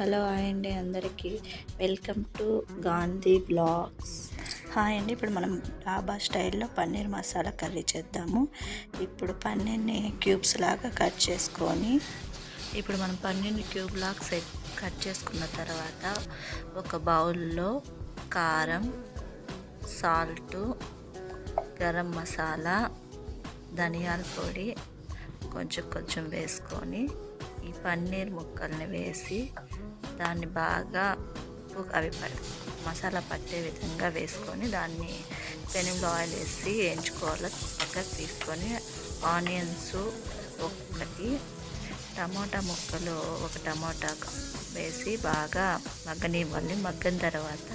Hello hi అండి అందరికీ. Welcome to Gandhi blogs. Hi అండి ఇప్పుడు మనం డాబా స్టైల్లో పన్నీర్ మసాలా కర్రీ చేద్దాము. ఇప్పుడు పన్నీర్ని క్యూబ్స్ లాగా కట్ చేసుకొని ఇప్పుడు మనం పన్నీర్ని క్యూబ్ లాగా సెట్ కట్ చేసుకున్న తర్వాత ఒక బౌల్లో కారం సాల్టు గరం మసాలా ధనియాల పొడి కొంచెం కొంచెం వేసుకొని ఈ పన్నీర్ ముక్కల్ని వేసి దాన్ని బాగా ఉప్పు అవి మసాలా పట్టే విధంగా వేసుకొని దాన్ని పెనంలో ఆయిల్ వేసి వేయించుకోవాలి. పక్కకు తీసుకొని ఆనియన్స్ ఒకటి టమోటా ముక్కలు ఒక టమోటా వేసి బాగా మగ్గనివ్వాలి. మగ్గిన తర్వాత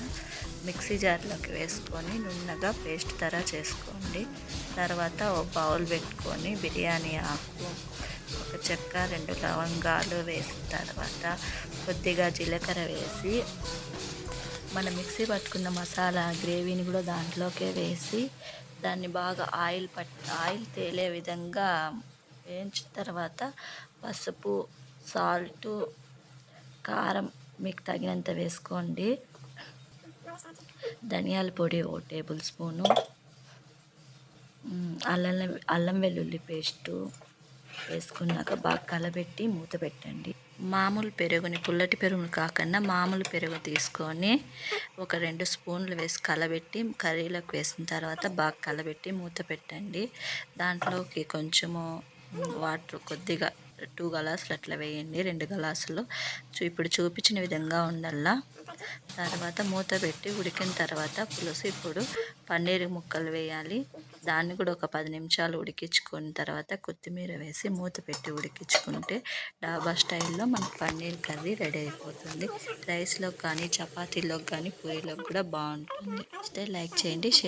మిక్సీ జార్లోకి వేసుకొని నున్నగా పేస్ట్ తర చేసుకోండి. తర్వాత ఒక బౌల్ పెట్టుకొని బిర్యానీ ఆకు ఒక చెక్క రెండు లవంగాలు వేసిన తర్వాత కొద్దిగా జీలకర్ర వేసి మన మిక్సీ పట్టుకున్న మసాలా గ్రేవీని కూడా దాంట్లోకే వేసి దాన్ని బాగా ఆయిల్ పట్ ఆయిల్ తేలే విధంగా వేయించిన తర్వాత పసుపు సాల్టు కారం మీకు తగినంత వేసుకోండి. ధనియాల పొడి ఓ టేబుల్ స్పూను. అల్లం అల్లం వెల్లుల్లి పేస్టు. వేసుకున్నాక బాగా కలబెట్టి మూత పెట్టండి. మామూలు పెరుగుని పుల్లటి పెరుగుని కాకుండా మామూలు పెరుగు తీసుకొని ఒక రెండు స్పూన్లు వేసి కలబెట్టి కర్రీలోకి వేసిన తర్వాత బాగా కలబెట్టి మూత పెట్టండి. దాంట్లోకి కొంచెము వాటర్ కొద్దిగా టూ గ్లాసులు అట్లా వేయండి రెండు గ్లాసులు. చూ- ఇప్పుడు చూపించిన విధంగా ఉండల్లా తర్వాత మూత పెట్టి ఉడికిన తర్వాత పులుసు ఇప్పుడు పన్నీర్ ముక్కలు వేయాలి. దాన్ని కూడా ఒక పది నిమిషాలు ఉడికించుకున్న తర్వాత కొత్తిమీర వేసి మూత పెట్టి ఉడికించుకుంటే డాబా స్టైల్లో మనకు పన్నీర్ కర్రీ రెడీ అయిపోతుంది. రైస్లో కానీ చపాతీలోకి కానీ పూరీలోకి కూడా బాగుంటుంది. లైక్ చేయండి షేర్